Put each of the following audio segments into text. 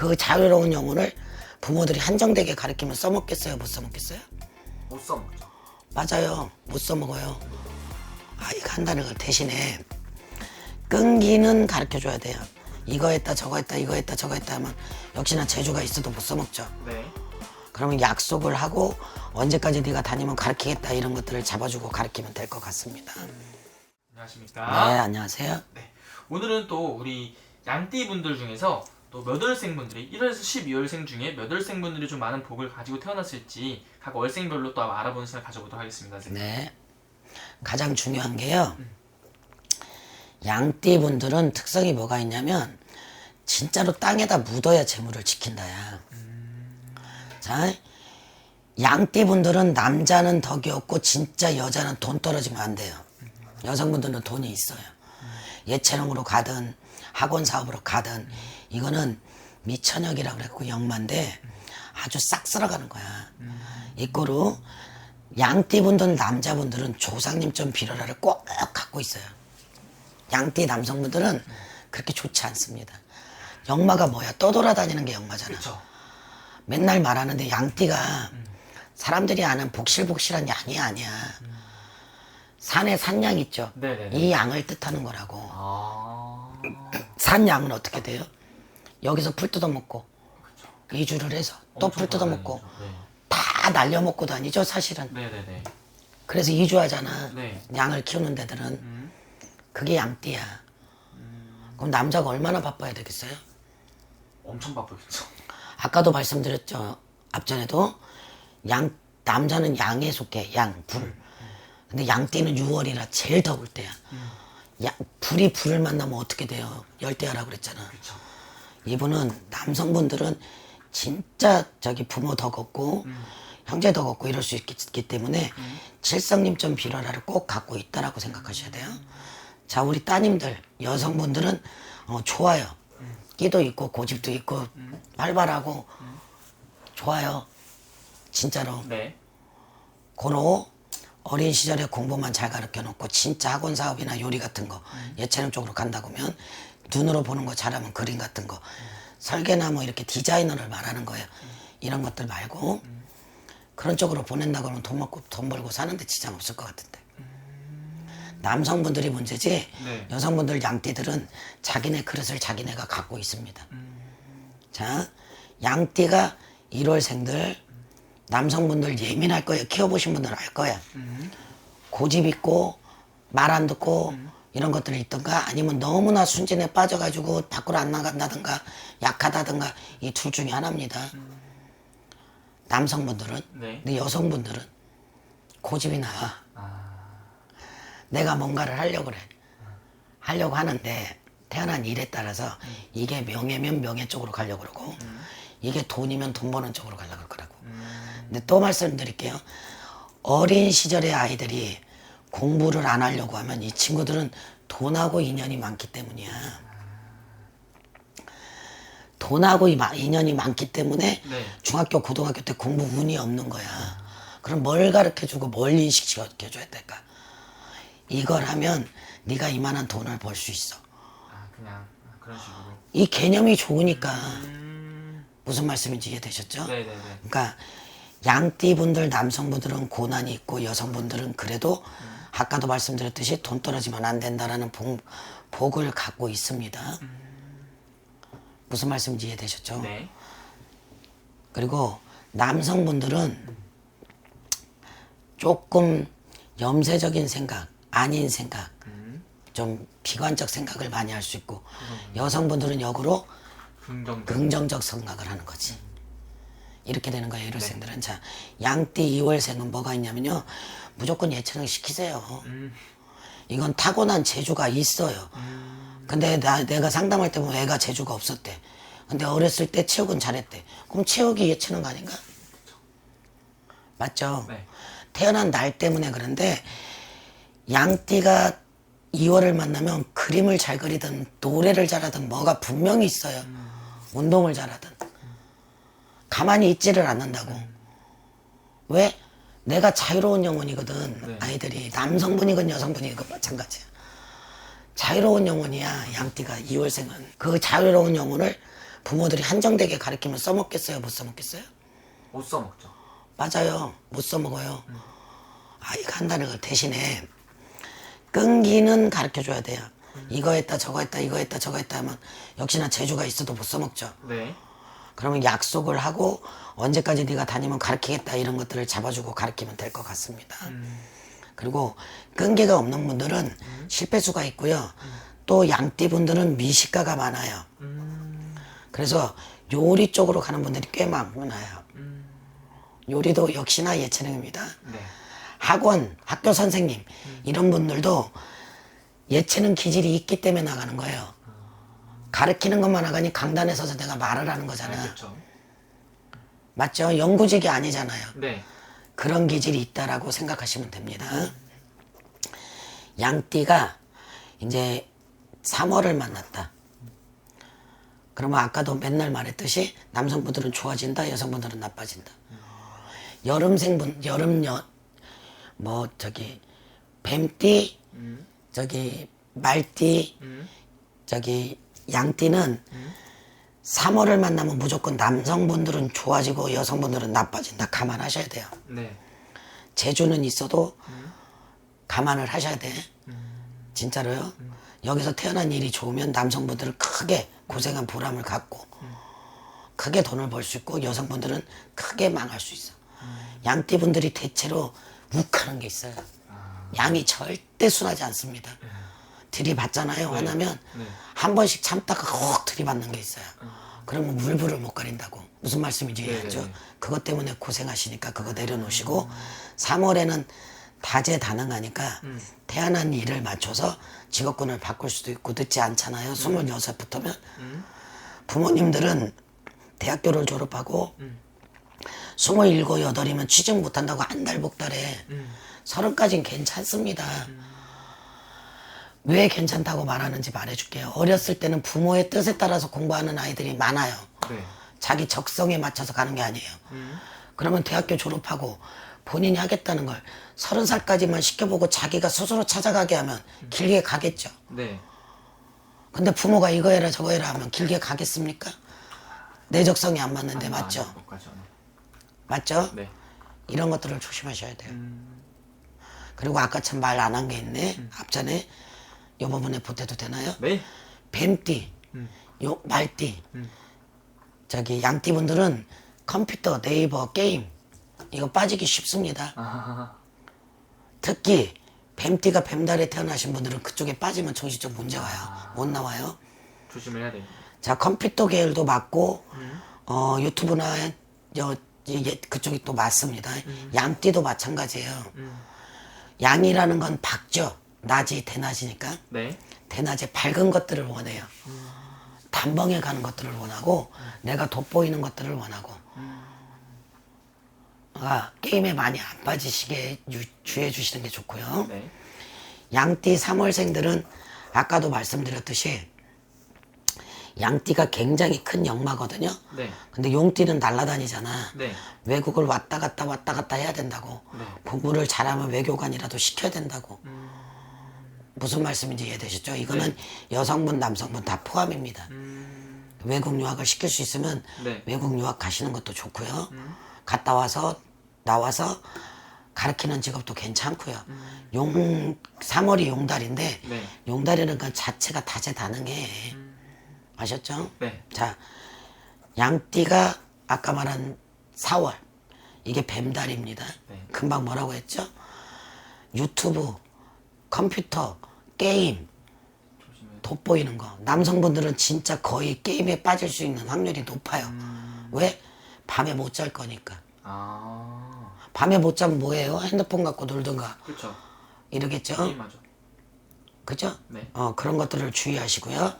그 자유로운 영혼을 부모들이 한정되게 가르치면 써먹겠어요? 못 써먹겠어요? 못 써먹죠. 맞아요. 못 써먹어요. 아이가 한다는 걸 대신에 끈기는 가르쳐줘야 돼요. 이거 했다 저거 했다 이거 했다 저거 했다 하면 역시나 재주가 있어도 못 써먹죠. 네. 그러면 약속을 하고 언제까지 네가 다니면 가르치겠다 이런 것들을 잡아주고 가르치면 될 것 같습니다. 안녕하십니까. 네 안녕하세요. 네. 오늘은 또 우리 양띠 분들 중에서 또 몇 월생 분들이 1월에서 12월생 중에 몇 월생 분들이 좀 많은 복을 가지고 태어났을지 각 월생별로 또 알아보는 시간 가져보도록 하겠습니다. 선생님. 네. 가장 중요한 게요. 양띠 분들은 특성이 뭐가 있냐면 진짜로 땅에다 묻어야 재물을 지킨다야. 자, 양띠 분들은 남자는 덕이 없고 진짜 여자는 돈 떨어지면 안 돼요. 여성분들은 돈이 있어요. 예체능으로 가든 학원 사업으로 가든 이거는 미천역이라고 그랬고 영만데 아주 싹 쓸어가는 거야. 이거로 양띠 분들 남자분들은 조상님 좀 빌어라를 꼭 갖고 있어요. 양띠 남성분들은 그렇게 좋지 않습니다. 역마가 뭐야? 떠돌아다니는 게 역마잖아. 그렇죠. 맨날 말하는데 양띠가 사람들이 아는 복실복실한 양이 아니야. 산에 산양 있죠. 네네네. 이 양을 뜻하는 거라고. 아. 산양은 어떻게 돼요? 여기서 풀 뜯어먹고 이주를 해서 또 엄청 풀 뜯어먹고 돌아다니죠. 다 날려먹고 다니죠 사실은. 네. 네네네. 그래서 이주하잖아. 네. 양을 키우는 데들은 음. 그게 양띠야. 그럼 남자가 얼마나 바빠야 되겠어요? 엄청 바쁘겠죠. 아까도 말씀드렸죠. 앞전에도 양 남자는 양에 속해 양 불. 근데 양띠는 6월이라 제일 더울 때야. 야, 불이 불을 만나면 어떻게 돼요? 열대야라고 그랬잖아. 그렇죠. 이분은 남성분들은 진짜 저기 부모 덕 없고 형제 덕 없고 이럴 수 있기 때문에 칠성님 좀 빌어라를 꼭 갖고 있다라고 생각하셔야 돼요. 자 우리 따님들 여성분들은 어, 좋아요. 끼도 있고 고집도 있고 활발하고 좋아요. 진짜로 네. 고로 어린 시절에 공부만 잘 가르쳐 놓고 진짜 학원 사업이나 요리 같은 거 예체능 쪽으로 간다고 하면 눈으로 보는 거 잘하면 그림 같은 거 설계나 뭐 이렇게 디자이너를 말하는 거예요. 이런 것들 말고 그런 쪽으로 보낸다고 하면 돈 먹고 돈 벌고 사는데 지장 없을 것 같은데. 남성분들이 문제지 네. 여성분들 양띠들은 자기네 그릇을 자기네가 갖고 있습니다. 자, 양띠가 1월생들 남성분들 예민할 거예요. 키워보신 분들은 알 거야. 고집 있고 말 안 듣고 이런 것들이 있던가 아니면 너무나 순진에 빠져가지고 밖으로 안 나간다든가 약하다든가 이 둘 중에 하나입니다. 남성분들은 네. 근데 여성분들은 고집이 나와. 아. 내가 뭔가를 하려고 그래. 하려고 하는데 태어난 일에 따라서 이게 명예면 명예 쪽으로 가려고 그러고 이게 돈이면 돈 버는 쪽으로 가려고 그럴 거라고. 근데 또 말씀드릴게요. 어린 시절의 아이들이 공부를 안 하려고 하면 이 친구들은 돈하고 인연이 많기 때문이야. 돈하고 인연이 많기 때문에 네. 중학교, 고등학교 때 공부 운이 없는 거야. 그럼 뭘 가르쳐 주고 뭘 인식시켜 줘야 될까? 이걸 하면 네가 이만한 돈을 벌 수 있어. 아 그냥 그런 식으로. 이 개념이 좋으니까 음. 무슨 말씀인지 이해되셨죠? 네네네. 그러니까 양띠분들 남성분들은 고난이 있고 여성분들은 그래도 아까도 말씀드렸듯이 돈 떨어지면 안 된다라는 복, 복을 갖고 있습니다. 무슨 말씀인지 이해되셨죠? 네. 그리고 남성분들은 조금 염세적인 생각, 아닌 생각, 좀 비관적 생각을 많이 할 수 있고 여성분들은 역으로 긍정. 긍정적 생각을 하는 거지. 이렇게 되는 거예요, 1월생들은. 자, 양띠 2월생은 뭐가 있냐면요. 무조건 예체능 시키세요. 이건 타고난 재주가 있어요. 근데 나, 내가 상담할 때 보면 애가 재주가 없었대. 근데 어렸을 때 체육은 잘했대. 그럼 체육이 예체능 아닌가? 맞죠? 네. 태어난 날 때문에 그런데 양띠가 2월을 만나면 그림을 잘 그리든 노래를 잘하든 뭐가 분명히 있어요. 운동을 잘하든. 가만히 있지를 않는다고. 왜? 내가 자유로운 영혼이거든. 네. 아이들이 남성분이건 여성분이건 마찬가지야. 자유로운 영혼이야. 양띠가 2월생은. 그 자유로운 영혼을 부모들이 한정되게 가르치면 써먹겠어요? 못 써먹겠어요? 못 써먹죠. 맞아요. 못 써먹어요. 아이가 한다는 걸 대신에 끈기는 가르쳐 줘야 돼요. 이거 했다 저거 했다 이거 했다 저거 했다 하면 역시나 재주가 있어도 못 써먹죠. 네. 그러면 약속을 하고 언제까지 네가 다니면 가르치겠다 이런 것들을 잡아주고 가르치면 될 것 같습니다. 그리고 끈기가 없는 분들은 실패수가 있고요. 또 양띠 분들은 미식가가 많아요. 그래서 요리 쪽으로 가는 분들이 꽤 많아요. 요리도 역시나 예체능입니다. 네. 학원, 학교 선생님 이런 분들도 예체능 기질이 있기 때문에 나가는 거예요. 가르치는 것만 나가니 강단에 서서 내가 말을 하는 거잖아요. 그렇죠. 맞죠? 연구직이 아니잖아요. 네. 그런 기질이 있다라고 생각하시면 됩니다. 양띠가 이제 3월을 만났다. 그러면 아까도 맨날 말했듯이 남성분들은 좋아진다, 여성분들은 나빠진다. 여름생분, 여름 여, 뭐 저기 뱀띠, 저기 말띠, 저기 양띠는 3월을 만나면 무조건 남성분들은 좋아지고 여성분들은 나빠진다. 감안하셔야 돼요. 네. 재주는 있어도 감안을 하셔야 돼. 진짜로요. 여기서 태어난 일이 좋으면 남성분들은 크게 고생한 보람을 갖고 크게 돈을 벌 수 있고 여성분들은 크게 망할 수 있어. 양띠 분들이 대체로 욱하는 게 있어요. 양이 절대 순하지 않습니다. 들이받잖아요. 화나면 네. 한 번씩 참다가 확 들이받는 게 있어요. 그러면 물불을 못 가린다고. 무슨 말씀인지 이해하죠? 네네네. 그것 때문에 고생하시니까 그거 내려놓으시고 3월에는 다재다능하니까 태어난 일을 맞춰서 직업군을 바꿀 수도 있고 늦지 않잖아요. 26부터면 부모님들은 대학교를 졸업하고 스물일곱 여덟이면 취직 못한다고 한 달 복달에 서른까지는 괜찮습니다. 왜 괜찮다고 말하는지 말해줄게요. 어렸을 때는 부모의 뜻에 따라서 공부하는 아이들이 많아요. 네. 자기 적성에 맞춰서 가는 게 아니에요. 그러면 대학교 졸업하고 본인이 하겠다는 걸 서른 살까지만 시켜보고 자기가 스스로 찾아가게 하면 길게 가겠죠. 네. 근데 부모가 이거 해라 저거 해라 하면 길게 가겠습니까? 내 적성이 안 맞는데 아, 맞죠? 못 가죠. 맞죠? 네. 이런 것들을 조심하셔야 돼요. 그리고 아까 참 말 안 한 게 있네. 앞전에 요 부분에 보태도 되나요? 네. 뱀띠, 요 말띠, 저기 양띠 분들은 컴퓨터, 네이버, 게임 이거 빠지기 쉽습니다. 아. 특히 뱀띠가 뱀달에 태어나신 분들은 그쪽에 빠지면 정신적 문제 와요. 못 나와요. 조심을 해야 됩니다. 자 컴퓨터 계열도 맞고 어 유튜브나 여 이게 그쪽이 또 맞습니다. 양띠도 마찬가지예요. 양이라는 건 밝죠. 낮이 대낮이니까 네. 대낮에 밝은 것들을 원해요. 단방에 가는 것들을 원하고 내가 돋보이는 것들을 원하고 아, 게임에 많이 안 빠지시게 유- 주의해 주시는 게 좋고요. 네. 양띠 3월생들은 아까도 말씀드렸듯이 양띠가 굉장히 큰 역마거든요. 네. 근데 용띠는 날아다니잖아. 네. 외국을 왔다 갔다 왔다 갔다 해야 된다고. 네. 공부를 잘하면 외교관이라도 시켜야 된다고. 무슨 말씀인지 이해되시죠? 이거는 여성분, 남성분 다 포함입니다. 외국 유학을 시킬 수 있으면 네. 외국 유학 가시는 것도 좋고요. 갔다 와서 나와서 가르치는 직업도 괜찮고요. 용 3월이 용달인데 네. 용달이라는 건 자체가 다재다능해. 아셨죠? 네. 자, 양띠가 아까 말한 4월 이게 뱀달입니다. 네. 금방 뭐라고 했죠? 유튜브, 컴퓨터, 게임. 돋보이는 거. 남성분들은 진짜 거의 게임에 빠질 수 있는 확률이 높아요. 왜? 밤에 못 잘 거니까. 아. 밤에 못 자면 뭐예요? 핸드폰 갖고 놀든가 그렇죠. 이러겠죠? 그죠? 네. 어, 그런 것들을 주의하시고요.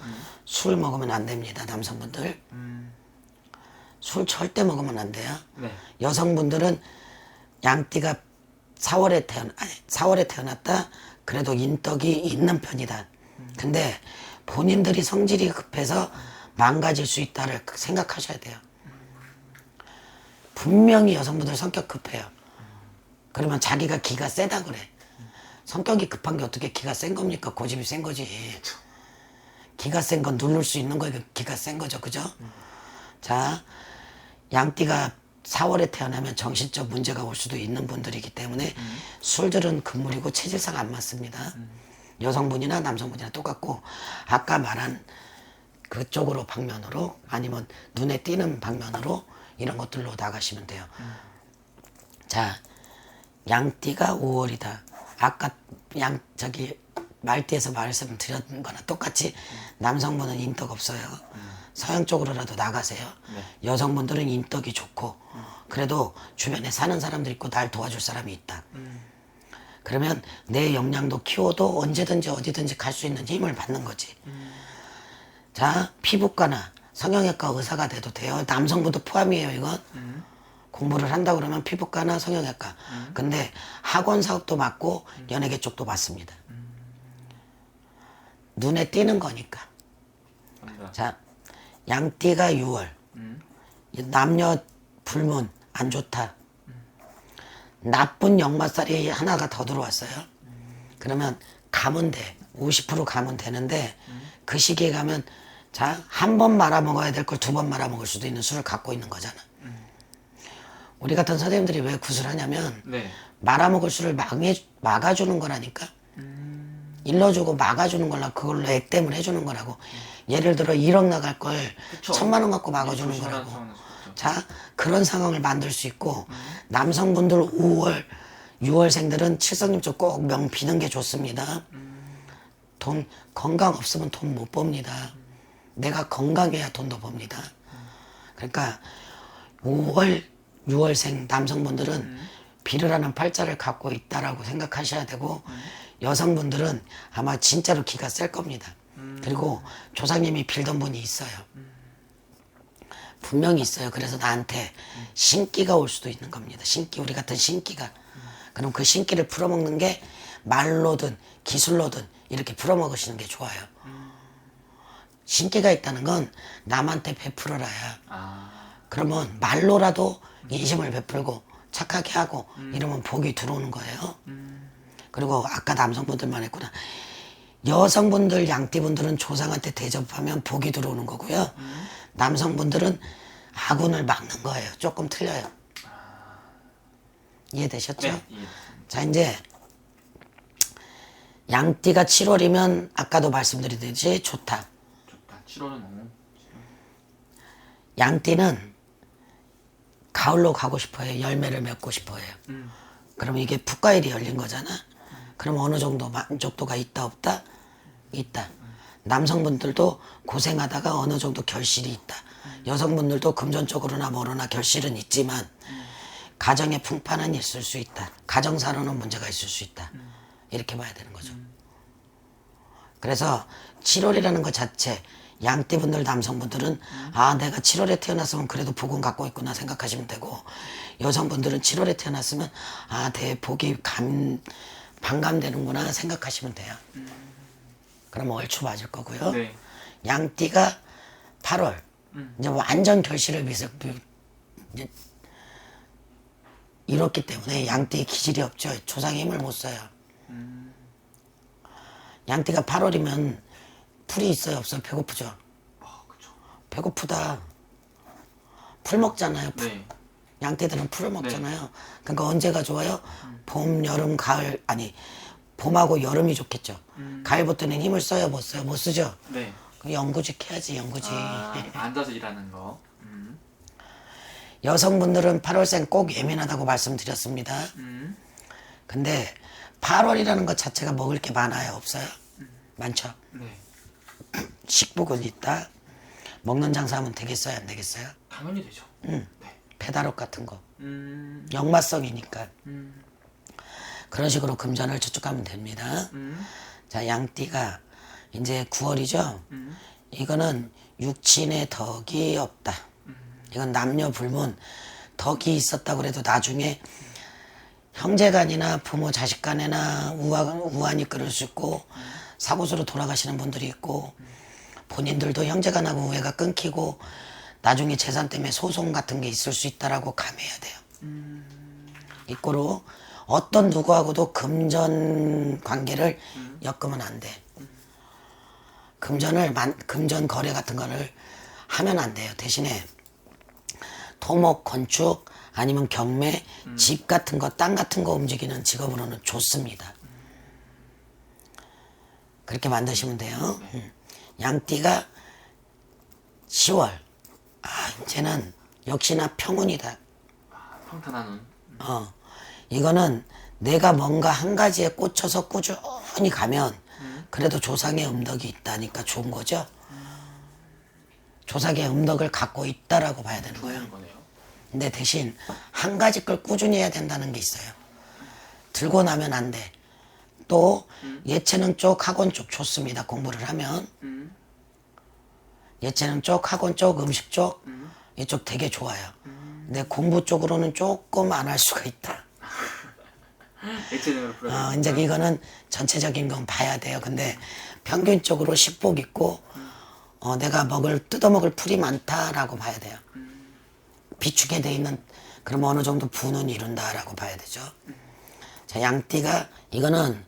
술 먹으면 안 됩니다, 남성분들. 술 절대 먹으면 안 돼요. 네. 여성분들은 양띠가 4월에 태어나, 아니, 4월에 태어났다? 그래도 인덕이 있는 편이다. 근데 본인들이 성질이 급해서 망가질 수 있다를 생각하셔야 돼요. 분명히 여성분들 성격 급해요. 그러면 자기가 기가 세다 그래. 성격이 급한 게 어떻게 기가 센 겁니까? 고집이 센 거지. 기가 센 건 누를 수 있는 거에 기가 센 거죠. 그죠? 자, 양띠가 4월에 태어나면 정신적 문제가 올 수도 있는 분들이기 때문에 술들은 금물이고 체질상 안 맞습니다. 여성분이나 남성분이나 똑같고 아까 말한 그쪽으로 방면으로 아니면 눈에 띄는 방면으로 이런 것들로 나가시면 돼요. 자, 양띠가 5월이다. 아까 양 저기 말띠에서 말씀드렸던 거나 똑같이 남성분은 인덕 없어요. 서양 쪽으로라도 나가세요. 여성분들은 인덕이 좋고 그래도 주변에 사는 사람들 있고 날 도와줄 사람이 있다. 그러면 내 역량도 키워도 언제든지 어디든지 갈 수 있는 힘을 받는 거지. 자, 피부과나 성형외과 의사가 돼도 돼요. 남성분도 포함이에요, 이건. 공부를 한다 그러면 피부과나 성형외과. 근데 학원 사업도 맞고 연예계 쪽도 맞습니다. 눈에 띄는 거니까. 갑니다. 자, 양띠가 6월. 남녀 불문 안 좋다. 나쁜 역마살이 하나가 더 들어왔어요. 그러면 가면 돼. 50% 가면 되는데 그 시기에 가면 자, 한 번 말아 먹어야 될 걸 두 번 말아 먹을 수도 있는 술을 갖고 있는 거잖아. 우리 같은 선생님들이 왜 구슬하냐면 네. 말아 먹을 수를 막해, 막아주는 거라니까. 일러주고 막아주는 거라 그걸로 액땜을 해주는 거라고. 예를 들어 1억 나갈 걸 그쵸. 천만 원 갖고 막아주는 조심하는 거라고. 자 그런 상황을 만들 수 있고 남성분들 5월 6월생들은 칠성님 쪽 꼭 명 비는 게 좋습니다. 돈 건강 없으면 돈 못 법니다. 내가 건강해야 돈도 법니다. 그러니까 5월 6월생 남성분들은 비를 하는 팔자를 갖고 있다라고 생각하셔야 되고 여성분들은 아마 진짜로 기가 셀 겁니다. 그리고 조상님이 빌던 분이 있어요. 분명히 있어요. 그래서 나한테 신기가 올 수도 있는 겁니다. 신기, 우리 같은 신기가. 그럼 그 신기를 풀어먹는 게 말로든 기술로든 이렇게 풀어먹으시는 게 좋아요. 신기가 있다는 건 남한테 베풀어라야. 아, 그러면 말로라도 인심을 베풀고 착하게 하고 이러면 복이 들어오는 거예요. 그리고 아까 남성분들만 했구나. 여성분들, 양띠분들은 조상한테 대접하면 복이 들어오는 거고요. 남성분들은 아군을 막는 거예요. 조금 틀려요. 이해되셨죠? 네. 예. 자, 이제 양띠가 7월이면 아까도 말씀드리듯이 좋다. 좋다. 7월은 너무 양띠는 가을로 가고 싶어요. 열매를 맺고 싶어요. 그러면 이게 북가일이 열린 거잖아. 그럼 어느 정도 만족도가 있다 없다? 있다. 남성분들도 고생하다가 어느 정도 결실이 있다. 여성분들도 금전적으로나 뭐로나 결실은 있지만 가정의 풍파는 있을 수 있다. 가정사로는 문제가 있을 수 있다. 이렇게 봐야 되는 거죠. 그래서 7월이라는 것 자체 양띠분들 남성분들은 아 내가 7월에 태어났으면 그래도 복은 갖고 있구나 생각하시면 되고 여성분들은 7월에 태어났으면 아내 복이 감 반감되는구나 생각하시면 돼요. 그러면 얼추 맞을 거고요. 네. 양띠가 8월 이제 완전 결실을 비서 이제 이렇기 때문에 양띠의 기질이 없죠. 조상의 힘을 못 써요. 양띠가 8월이면 풀이 있어요, 없어요? 배고프죠. 아. 배고프다. 풀 먹잖아요. 풀. 네. 양떼들은 풀을 먹잖아요. 그러니까 언제가 좋아요? 봄, 여름, 가을 아니 봄하고 여름이 좋겠죠. 가을부터는 힘을 써요, 못 써요? 못 쓰죠. 네. 그럼 연구직 해야지, 연구직. 아, 앉아서 일하는 거. 음. 여성분들은 8월생 꼭 예민하다고 말씀드렸습니다. 음. 근데 8월이라는 것 자체가 먹을 게 많아요, 없어요? 많죠. 네. 식복은 있다. 먹는 장사하면 되겠어요, 안 되겠어요? 당연히 되죠. 음. 네. 배달업 같은 거. 음. 역마성이니까. 음. 그런 식으로 금전을 추측하면 됩니다. 음. 자, 양띠가 이제 9월이죠. 음. 이거는 육친의 덕이 없다. 이건 남녀 불문 덕이 있었다 그래도 나중에 형제간이나 부모 자식간에나 우한, 우한이 끓을 수 있고 사고수로 돌아가시는 분들이 있고 본인들도 형제간하고 우애가 끊기고 나중에 재산 때문에 소송 같은 게 있을 수 있다라고 감해야 돼요. 이꼬로 어떤 누구하고도 금전 관계를 엮으면 안 돼. 금전을 만, 금전 거래 같은 거를 하면 안 돼요. 대신에 토목, 건축 아니면 경매, 집 같은 거, 땅 같은 거 움직이는 직업으로는 좋습니다. 그렇게 만드시면 돼요. 음. 양띠가 10월. 아, 이제는 역시나 평운이다. 평탄한 운. 어, 이거는 내가 뭔가 한 가지에 꽂혀서 꾸준히 가면 그래도 조상의 음덕이 있다니까 좋은 거죠. 조상의 음덕을 갖고 있다라고 봐야 되는 거예요. 거네요. 근데 대신 한 가지 걸 꾸준히 해야 된다는 게 있어요. 들고 나면 안 돼. 또 예체능 쪽, 학원 쪽 좋습니다. 공부를 하면 음. 예체능 쪽, 학원 쪽, 음식 쪽 이쪽 되게 좋아요. 근데 공부 쪽으로는 조금 안 할 수가 있다. 예체능으로 풀어. 어, 이제 이거는 전체적인 건 봐야 돼요. 근데 평균적으로 식복 있고 어, 내가 먹을 뜯어먹을 풀이 많다라고 봐야 돼요. 비축에 돼 있는 그럼 어느 정도 부는 이룬다라고 봐야 되죠. 자, 양띠가 이거는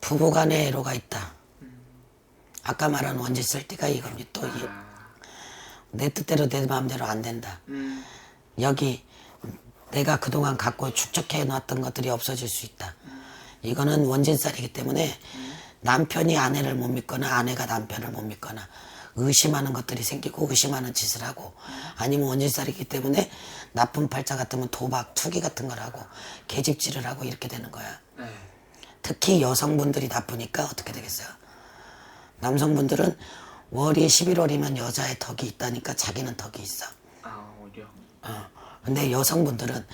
부부간의 애로가 있다. 아까 말한 원지 쓸 때가 이겁니다. 또 내 뜻대로 내 마음대로 안 된다. 음. 여기 내가 그동안 갖고 축적해 놨던 것들이 없어질 수 있다. 이거는 원진살이기 때문에 남편이 아내를 못 믿거나 아내가 남편을 못 믿거나 의심하는 것들이 생기고 의심하는 짓을 하고 아니면 원진살이기 때문에 나쁜 팔자 같으면 도박, 투기 같은 걸 하고 계집질을 하고 이렇게 되는 거야. 네. 특히 여성분들이 나쁘니까 어떻게 되겠어요? 남성분들은 월이 11월이면 여자의 덕이 있다니까 자기는 덕이 있어. 아 오히려. 어. 근데 여성분들은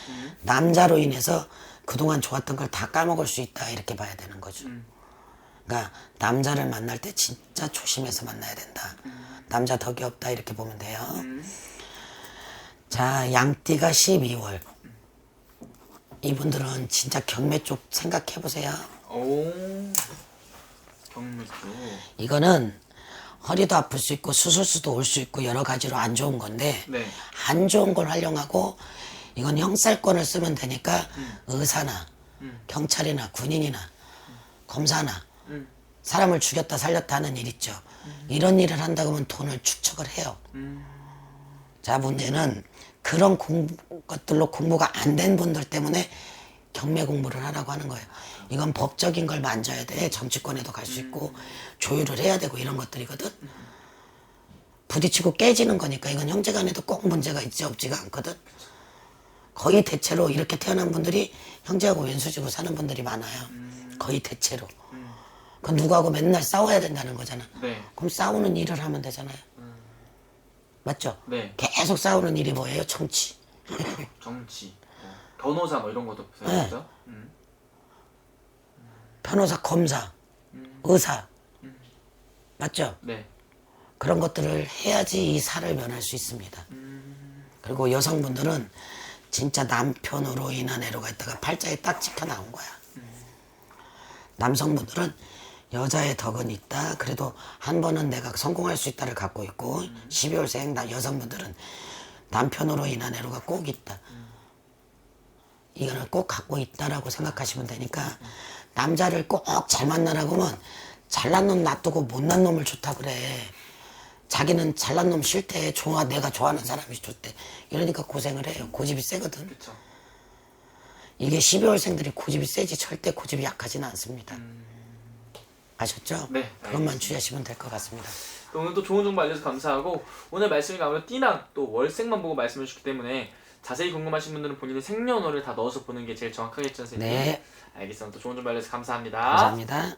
남자로 인해서 그동안 좋았던 걸 다 까먹을 수 있다 이렇게 봐야 되는 거죠. 그러니까 남자를 만날 때 진짜 조심해서 만나야 된다. 남자 덕이 없다 이렇게 보면 돼요. 자, 양띠가 12월. 이분들은 진짜 경매 쪽 생각해 보세요. 오. 경매 쪽. 이거는 허리도 아플 수 있고 수술수도 올 수 있고 여러 가지로 안 좋은 건데 네. 안 좋은 걸 활용하고 이건 형살권을 쓰면 되니까 의사나 경찰이나 군인이나 검사나 사람을 죽였다 살렸다 하는 일 있죠. 이런 일을 한다고 하면 돈을 축적을 해요. 자 문제는 그런 공부, 것들로 공부가 안 된 분들 때문에 경매 공부를 하라고 하는 거예요. 이건 법적인 걸 만져야 돼. 정치권에도 갈 수 있고 조율을 해야 되고 이런 것들이거든. 부딪히고 깨지는 거니까 이건 형제간에도 꼭 문제가 있지 없지가 않거든. 거의 대체로 이렇게 태어난 분들이 형제하고 왼수지고 사는 분들이 많아요. 거의 대체로. 그 누구하고 맨날 싸워야 된다는 거잖아. 네. 그럼 싸우는 일을 하면 되잖아요. 맞죠? 네. 계속 싸우는 일이 뭐예요? 정치. 정치. 뭐, 변호사 뭐 이런 것도 네. 보세요. 음. 변호사, 검사, 의사. 맞죠? 네. 그런 것들을 해야지 이 살을 면할 수 있습니다. 그리고 여성분들은 진짜 남편으로 인한 애로가 있다가 팔자에 딱 찍혀 나온 거야. 남성분들은 여자의 덕은 있다. 그래도 한 번은 내가 성공할 수 있다를 갖고 있고 12월생 나 여성분들은 남편으로 인한 애로가 꼭 있다. 이거는 꼭 갖고 있다라고 생각하시면 되니까 남자를 꼭 잘 만나라고 하면 잘난 놈 놔두고 못난 놈을 좋다 그래. 자기는 잘난 놈 싫대. 좋아 내가 좋아하는 사람이 좋대. 이러니까 고생을 해요. 고집이 세거든. 이게 12월생들이 고집이 세지 절대 고집이 약하지는 않습니다. 아셨죠? 네, 그것만 주의하시면 될 것 같습니다. 또 오늘 또 좋은 정보 알려서 감사하고 오늘 말씀이 아무래도 띠랑 또 월생만 보고 말씀해 주셨기 때문에 자세히 궁금하신 분들은 본인의 생년월일 다 넣어서 보는 게 제일 정확하겠죠 선생님? 네. 알겠습니다. 또 좋은 정보 알려서 감사합니다. 감사합니다.